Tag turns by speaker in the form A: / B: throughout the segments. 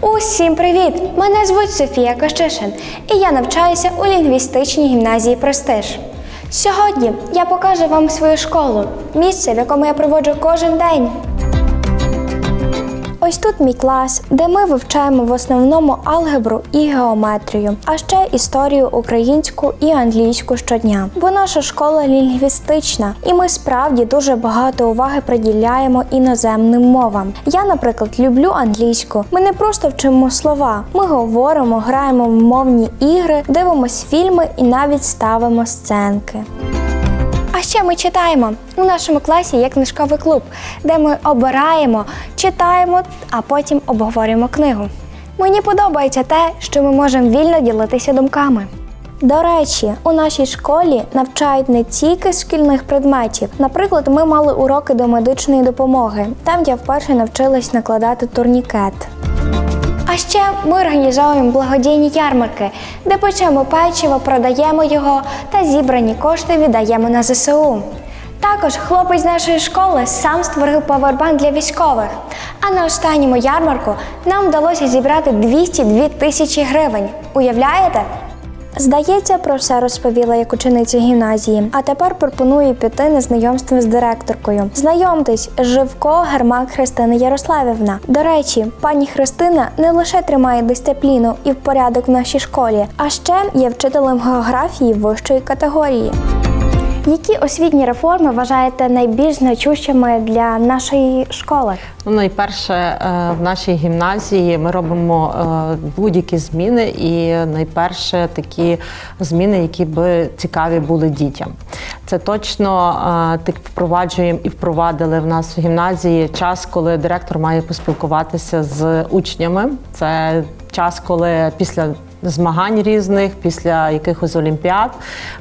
A: Усім привіт! Мене звуть Софія Кащишин, і я навчаюся у лінгвістичній гімназії Престиж. Сьогодні я покажу вам свою школу, місце, в якому я проводжу кожен день. Ось тут мій клас, де ми вивчаємо в основному алгебру і геометрію, а ще історію українську і англійську щодня. Бо наша школа лінгвістична, і ми справді дуже багато уваги приділяємо іноземним мовам. Я, наприклад, люблю англійську. Ми не просто вчимо слова, ми говоримо, граємо в мовні ігри, дивимось фільми і навіть ставимо сценки. А ще ми читаємо. У нашому класі є книжковий клуб, де ми обираємо, читаємо, а потім обговорюємо книгу. Мені подобається те, що ми можемо вільно ділитися думками. До речі, у нашій школі навчають не тільки шкільних предметів. Наприклад, ми мали уроки до медичної допомоги. Там я вперше навчилась накладати турнікет. Ще ми організовуємо благодійні ярмарки, де печемо печиво, продаємо його та зібрані кошти віддаємо на ЗСУ. Також хлопець з нашої школи сам створив павербанк для військових. А на останньому ярмарку нам вдалося зібрати 202 тисячі гривень. Уявляєте? Здається, про все розповіла як учениця гімназії. А тепер пропоную піти на знайомство з директоркою. Знайомтесь, Живко Гермак Христина Ярославівна. До речі, пані Христина не лише тримає дисципліну і порядок в нашій школі, а ще є вчителем географії вищої категорії. Які освітні реформи вважаєте найбільш значущими для нашої школи?
B: Ну, найперше, е, в нашій гімназії ми робимо е, будь-які зміни, і найперше такі зміни, які би цікаві були дітям. Це точно е, так впроваджуємо і впровадили в нас в гімназії час, коли директор має поспілкуватися з учнями. Це час, коли після змагань різних, після якихось олімпіад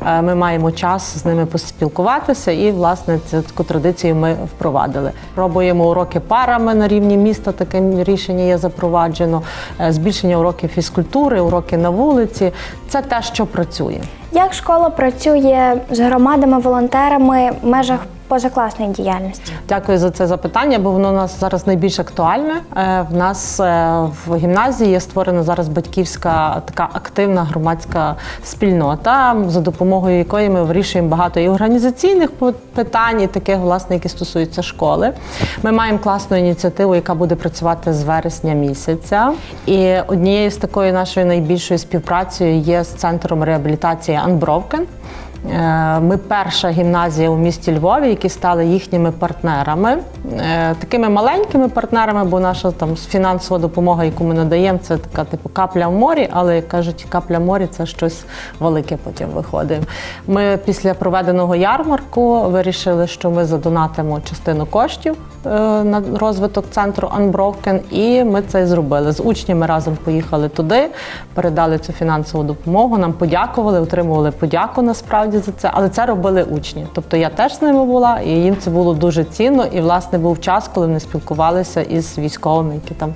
B: е, ми маємо час з ними поспілкуватися, і власне цю таку традицію ми впровадили. Пробуємо уроки парами на рівні міста. Таке рішення є запроваджено. Е, Збільшення уроків фізкультури, уроки на вулиці це те, що працює.
A: Як школа працює з громадами, волонтерами в межах позакласної діяльності?
B: Дякую за це запитання, бо воно у нас зараз найбільш актуальне. Е, В нас е, в гімназії є створена зараз батьківська така активна громадська спільнота, за допомогою якої ми вирішуємо багато і організаційних питань, і таких, власне, які стосуються школи. Ми маємо класну ініціативу, яка буде працювати з вересня місяця. І однією з такою нашою найбільшою співпрацею є з центром реабілітації Unbroken. Е, Ми перша гімназія у місті Львові, які стали їхніми партнерами, Е, такими маленькими партнерами, бо наша там фінансова допомога, яку ми надаємо, це така типу капля в морі, але як кажуть, капля в морі це щось велике потім виходить. Ми після проведеного ярмарку вирішили, що ми задонатимо частину коштів е, на розвиток центру Unbroken, і ми це зробили. З учнями разом поїхали туди, передали цю фінансову допомогу. Нам подякували, отримували подяку насправді за це. Але це робили учні. Тобто я теж з ними була, і їм це було дуже цінно. І власне був час, коли вони спілкувалися із військовими, які там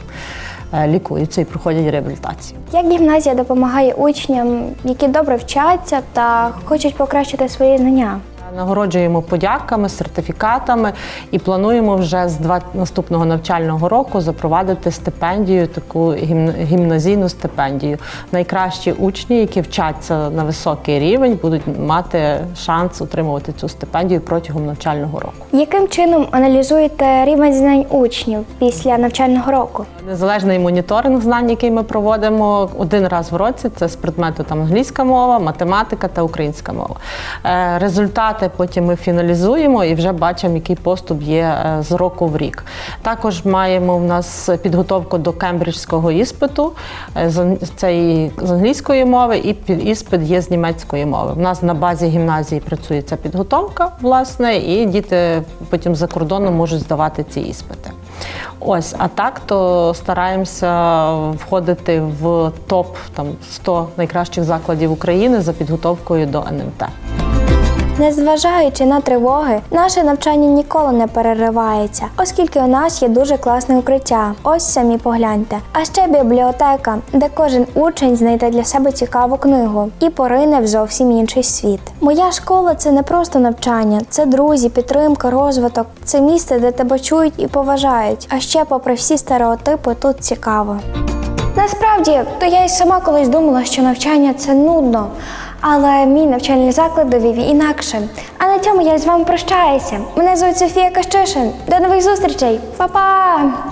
B: е, лікуються і проходять реабілітацію.
A: Як гімназія допомагає учням, які добре вчаться та хочуть покращити свої знання?
B: Нагороджуємо подяками, сертифікатами і плануємо вже з два наступного навчального року запровадити стипендію, таку гімн- гімназійну стипендію. Найкращі учні, які вчаться на високий рівень, будуть мати шанс отримувати цю стипендію протягом навчального року.
A: Яким чином аналізуєте рівень знань учнів після навчального року?
B: Незалежний моніторинг знань, який ми проводимо один раз в році, це з предмету там англійська мова, математика та українська мова. Е, Результати потім ми фіналізуємо і вже бачимо, який поступ є е, з року в рік. Також маємо в нас підготовку до кембриджського іспиту. Е, Це з англійської мови, і іспит є з німецької мови. У нас на базі гімназії працює ця підготовка, власне, і діти потім за кордоном можуть здавати ці іспити. Ось, а так то стараємося входити в топ там 100 найкращих закладів України за підготовкою до НМТ.
A: Незважаючи на тривоги, наше навчання ніколи не переривається, оскільки у нас є дуже класне укриття. Ось самі погляньте. А ще бібліотека, де кожен учень знайде для себе цікаву книгу і порине в зовсім інший світ. Моя школа це не просто навчання, це друзі, підтримка, розвиток. Це місце, де тебе чують і поважають. А ще, попри всі стереотипи, тут цікаво. Насправді, то я й сама колись думала, що навчання це нудно. Але мій навчальний заклад довів інакше. А на цьому я з вами прощаюся. Мене звуть Софія Кащишин. До нових зустрічей. Па-па!